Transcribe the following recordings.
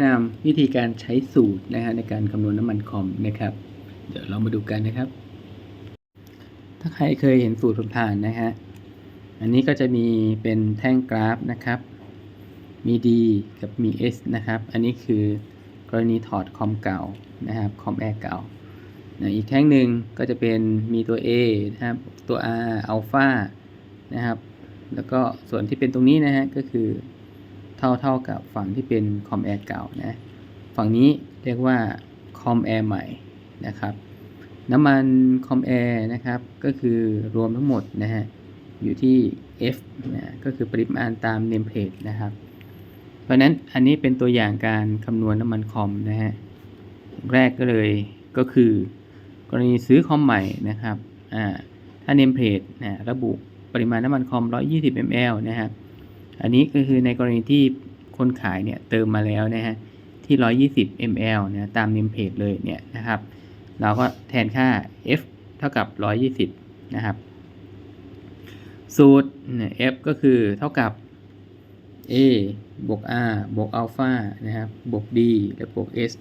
แนะนำวิธีการใช้สูตรนะฮะในการคำนวณน้ำมันคอมนะครับ เดี๋ยวเรามาดูกันนะครับ ถ้าใครเคยเห็นสูตรผ่านนะฮะอันนี้ก็จะมีเป็นแท่งกราฟนะครับ มี D กับมี S นะครับ อันนี้คือกรณีถอดคอมเก่านะครับคอมแอร์เก่านะอีกแท่งหนึ่งก็จะเป็นมีตัว A นะครับตัว R อัลฟานะครับ แล้วก็ส่วนที่เป็นตรงนี้นะฮะก็คือ เท่าเท่ากับฝั่งที่เป็นคอมแอร์เก่านะ ฝั่งนี้เรียกว่าคอมแอร์ใหม่นะครับ น้ำมันคอมแอร์นะครับก็คือรวมทั้งหมดนะฮะอยู่ที่ F นะก็คือปริมาณตามเนมเพลตนะครับ เพราะฉะนั้นอันนี้เป็นตัวอย่างการคำนวณน้ำมันคอมนะฮะแรกก็เลยก็คือกรณีซื้อคอมใหม่นะครับ อ่า ถ้าเนมเพลตนะระบุปริมาณน้ำมันคอม 120 ml นะครับ อันนี้ก็คือในกรณีที่คนขายเนี่ยเติมมาแล้วนะฮะที่ 120 ml นะตาม name plate เลยเนี่ยนะครับ เราก็แทนค่า f เท่ากับ 120 นะครับ สูตรเนี่ย f ก็คือเท่ากับ a บวก r บวกอัลฟานะครับ บวก d และบวก s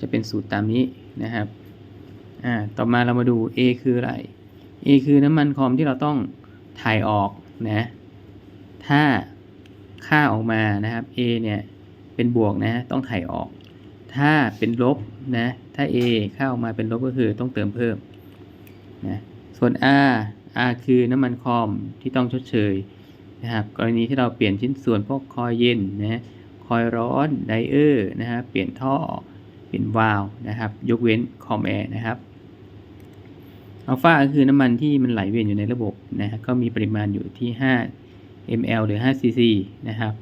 จะเป็นสูตรตามนี้นะครับ อ่า ต่อมาเรามาดู a คืออะไร a คือน้ำมันคอมที่เราต้องถ่ายออกนะ ถ้า ค่าออกมานะครับ A เนี่ยเป็นบวกนะต้องถ่ายออก ถ้าเป็นลบนะถ้า A ค่าออกมาเป็นลบก็คือต้องเติมเพิ่มนะส่วน R R คือน้ำมันคอมที่ต้องชดเชยนะครับกรณีที่เราเปลี่ยนชิ้นส่วนพวกคอยเย็นนะคอยร้อนไดเออร์นะครับเปลี่ยนท่อเปลี่ยนวาล์วนะครับ ยกเว้นคอมแอร์นะครับอัลฟาคือน้ำมันที่มันไหลเวียนอยู่ในระบบนะฮะก็มีปริมาณอยู่ที่ 5 ml หรือ 5 cc นะครับ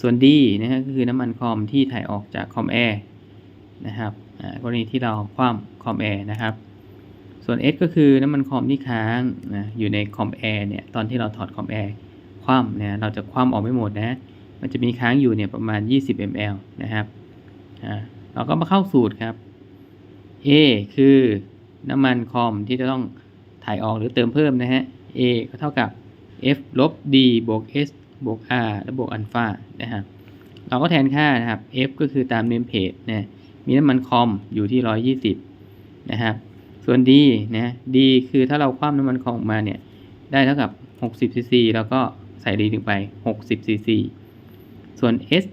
ส่วน D นะฮะก็คือน้ำมันคอมที่ถ่ายออกจากคอมแอร์นะครับกรณีที่เราคว่ำคอมแอร์นะครับ ส่วน S ก็คือน้ำมันคอมที่ค้างนะอยู่ในคอมแอร์เนี่ยตอนที่เราถอดคอมแอร์คว่ำเนี่ยเราจะคว่ำออกไม่หมดนะมันจะมีค้างอยู่เนี่ยประมาณ 20 ml นะครับอ่าเราก็มาเข้าสูตรครับ A คือน้ำมันคอมที่จะต้องถ่ายออกหรือเติมเพิ่มนะฮะ A ก็เท่ากับ f ลบ d บวก s บวก r และบวกอัลฟานะครับเราก็แทนค่านะครับ f ก็คือตามเนมเพจนะมีน้ำมันคอมอยู่ที่ 120 นะครับ ส่วน d นะ d คือถ้าเราคว่ำน้ำมันคอมออกมาเนี่ย ได้เท่ากับ 60 cc แล้วก็ใส่ดีถึงไป 60 cc ส่วน s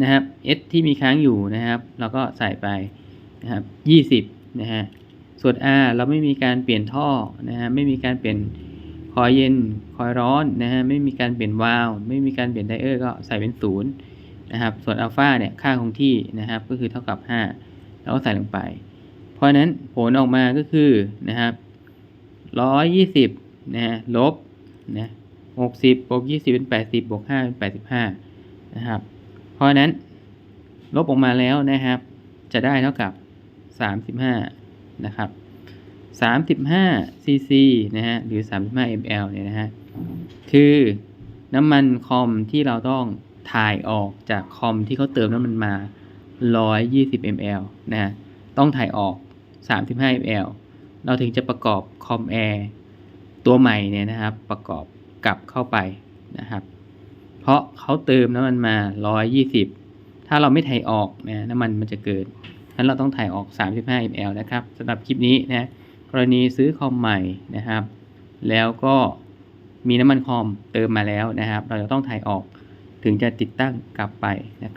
นะครับ s ที่มีค้างอยู่นะครับ เราก็ใส่ไปนะครับ 20 นะฮะ ส่วน r เราไม่มีการเปลี่ยนท่อนะฮะ ไม่มีการเปลี่ยน คอยเย็น คอยร้อนนะฮะ ไม่มีการเปลี่ยนวาล์วไม่มีการเปลี่ยนไดเออร์ก็ใส่เป็นศูนย์นะครับ ส่วนอัลฟาเนี่ยค่าคงที่นะครับ ก็คือเท่ากับ 5 แล้วก็ใส่ลงไป เพราะนั้นผลออกมาก็คือนะครับ120นะฮะลบนะ60บวก20เป็น80บวก5เป็น85นะครับ เพราะนั้นลบออกมาแล้วนะครับ จะได้เท่ากับ35นะครับ 35 cc นะฮะ หรือ 35 ml เนี่ยนะฮะ คือน้ำมันคอมที่เราต้องถ่ายออกจากคอมที่เขาเติมน้ำมันมา 120 ml นะฮะ ต้องถ่ายออก 35 ml เราถึงจะประกอบคอมแอร์ตัวใหม่เนี่ยนะครับ ประกอบกลับเข้าไปนะครับ เพราะเขาเติมน้ำมันมา 120 ถ้าเราไม่ถ่ายออกนะน้ำมันมันจะเกินฉะนั้นเราต้องถ่ายออก 35 ml นะครับสำหรับคลิปนี้นะ รณีซื้อคอมใหม่นะครับ แล้วก็มีน้ำมันคอมเติมมาแล้วนะครับ เราจะต้องถ่ายออกถึงจะติดตั้งกลับไปนะครับ